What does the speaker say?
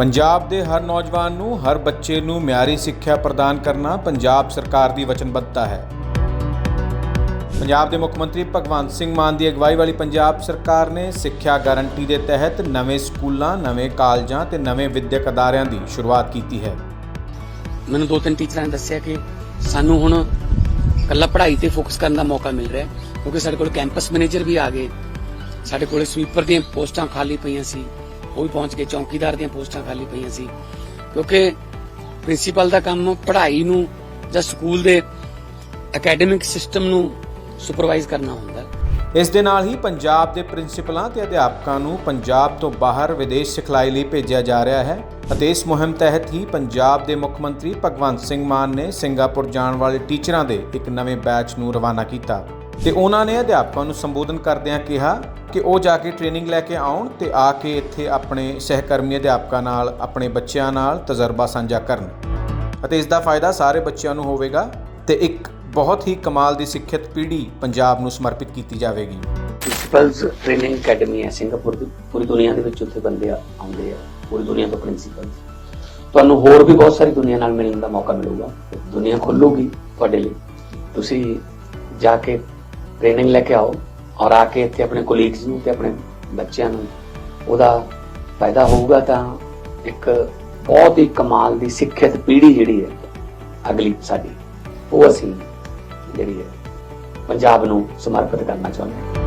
ਪੰਜਾਬ ਦੇ ਹਰ ਨੌਜਵਾਨ ਨੂੰ, ਹਰ ਬੱਚੇ ਨੂੰ ਮਿਆਰੀ ਸਿੱਖਿਆ ਪ੍ਰਦਾਨ ਕਰਨਾ ਪੰਜਾਬ ਸਰਕਾਰ ਦੀ ਵਚਨਬੱਧਤਾ ਹੈ। ਪੰਜਾਬ ਦੇ ਮੁੱਖ ਮੰਤਰੀ ਭਗਵੰਤ ਸਿੰਘ ਮਾਨ ਦੀ ਅਗਵਾਈ ਵਾਲੀ ਪੰਜਾਬ ਸਰਕਾਰ ਨੇ ਸਿੱਖਿਆ ਗਾਰੰਟੀ ਦੇ ਤਹਿਤ ਨਵੇਂ ਸਕੂਲਾਂ, ਨਵੇਂ ਕਾਲਜਾਂ ਤੇ ਨਵੇਂ ਵਿਦਿਅਕ ਅਦਾਰਿਆਂ ਦੀ ਸ਼ੁਰੂਆਤ ਕੀਤੀ ਹੈ। ਮੈਨੂੰ ਦੋ ਤਿੰਨ ਟੀਚਰਾਂ ਨੇ ਦੱਸਿਆ ਕਿ ਸਾਨੂੰ ਹੁਣ ਕੱਲਾ ਪੜ੍ਹਾਈ ਤੇ ਫੋਕਸ ਕਰਨ ਦਾ ਮੌਕਾ ਮਿਲ ਰਿਹਾ ਕਿਉਂਕਿ ਸਾਡੇ ਕੋਲ ਕੈਂਪਸ ਮੈਨੇਜਰ ਵੀ ਆ ਗਏ। ਸਾਡੇ ਕੋਲ ਸਵੀਪਰ ਦੀਆਂ ਪੋਸਟਾਂ ਖਾਲੀ ਪਈਆਂ ਸੀ। ਉਹ ਵੀ ਪਹੁੰਚ ਗਏ ਚੌਕੀਦਾਰ ਦੀਆਂ ਪੋਸਟਾਂ ਖਾਲੀ ਪਈਆਂ ਸੀ। ਕਿਉਂਕਿ ਪ੍ਰਿੰਸੀਪਲ ਦਾ ਕੰਮ ਪੜ੍ਹਾਈ ਨੂੰ ਜਾਂ ਸਕੂਲ ਦੇ ਅਕੈਡਮਿਕ ਸਿਸਟਮ ਨੂੰ ਸੁਪਰਵਾਈਜ਼ ਕਰਨਾ ਹੁੰਦਾ। ਇਸ ਦੇ ਨਾਲ ਹੀ ਪੰਜਾਬ ਦੇ ਪ੍ਰਿੰਸੀਪਲਾਂ ਤੇ ਅਧਿਆਪਕਾਂ ਨੂੰ ਪੰਜਾਬ ਤੋਂ ਬਾਹਰ ਵਿਦੇਸ਼ ਸਿਖਲਾਈ ਲਈ ਭੇਜਿਆ ਜਾ ਰਿਹਾ ਹੈ ਅਤੇ ਇਸ ਮੁਹਿੰਮ ਤਹਿਤ ਹੀ ਪੰਜਾਬ ਦੇ ਮੁੱਖ ਮੰਤਰੀ ਭਗਵੰਤ ਸਿੰਘ ਮਾਨ ਨੇ ਸਿੰਗਾਪੁਰ ਜਾਣ ਵਾਲੇ ਟੀਚਰਾਂ ਦੇ ਇੱਕ ਨਵੇਂ ਬੈਚ ਨੂੰ ਰਵਾਨਾ ਕੀਤਾ। ਤੇ ਉਹਨਾਂ ਨੇ ਅਧਿਆਪਕਾਂ ਨੂੰ ਸੰਬੋਧਨ ਕਰਦਿਆਂ ਕਿਹਾ ਕਿ ਉਹ ਜਾ ਕੇ ਟ੍ਰੇਨਿੰਗ ਲੈ ਕੇ ਆਉਣ ਤੇ ਆ ਕੇ ਇੱਥੇ ਆਪਣੇ ਸਹਿਕਰਮੀ ਅਧਿਆਪਕਾਂ ਨਾਲ, ਆਪਣੇ ਬੱਚਿਆਂ ਨਾਲ ਤਜਰਬਾ ਸਾਂਝਾ ਕਰਨ। ਅਤੇ ਇਸ ਦਾ ਫਾਇਦਾ ਸਾਰੇ ਬੱਚਿਆਂ ਨੂੰ ਹੋਵੇਗਾ ਤੇ ਇੱਕ ਬਹੁਤ ਹੀ ਕਮਾਲ ਦੀ ਸਿੱਖਿਅਤ ਪੀੜ੍ਹੀ ਪੰਜਾਬ ਨੂੰ ਸਮਰਪਿਤ ਕੀਤੀ ਜਾਵੇਗੀ। ਪ੍ਰਿੰਸੀਪਲਸ ਟ੍ਰੇਨਿੰਗ ਅਕੈਡਮੀ ਹੈ ਸਿੰਗਾਪੁਰ ਦੀ। ਪੂਰੀ ਦੁਨੀਆ ਦੇ ਵਿੱਚ ਉੱਥੇ ਬੰਦੇ ਆਉਂਦੇ ਆ। ਪੂਰੀ ਦੁਨੀਆ ਤੋਂ ਪ੍ਰਿੰਸੀਪਲਸ ਤੁਹਾਨੂੰ ਹੋਰ ਵੀ ਬਹੁਤ ਸਾਰੀ ਦੁਨੀਆ ਨਾਲ ਮਿਲਣ ਦਾ ਮੌਕਾ ਮਿਲੂਗਾ। ਦੁਨੀਆ ਖੁੱਲੂਗੀ ਤੁਹਾਡੇ ਲਈ। ਤੁਸੀਂ ਜਾ ਕੇ ਟ੍ਰੇਨਿੰਗ ਲੈ ਕੇ ਆਓ। ਔਰ ਆ ਕੇ ਇੱਥੇ ਆਪਣੇ ਕੋਲੀਗਸ ਨੂੰ ਤੇ ਆਪਣੇ ਬੱਚਿਆਂ ਨੂੰ ਉਹਦਾ ਫਾਇਦਾ ਹੋਊਗਾ ਤਾਂ ਇੱਕ ਬਹੁਤ ਹੀ ਕਮਾਲ ਦੀ ਸਿੱਖਿਅਤ ਪੀੜ੍ਹੀ ਜਿਹੜੀ ਹੈ, ਅਗਲੀ ਸਾਡੀ, ਉਹ ਅਸੀਂ ਜਿਹੜੀ ਹੈ, ਪੰਜਾਬ ਨੂੰ ਸਮਰਪਿਤ ਕਰਨਾ ਚਾਹੁੰਦੇ ਹਾਂ।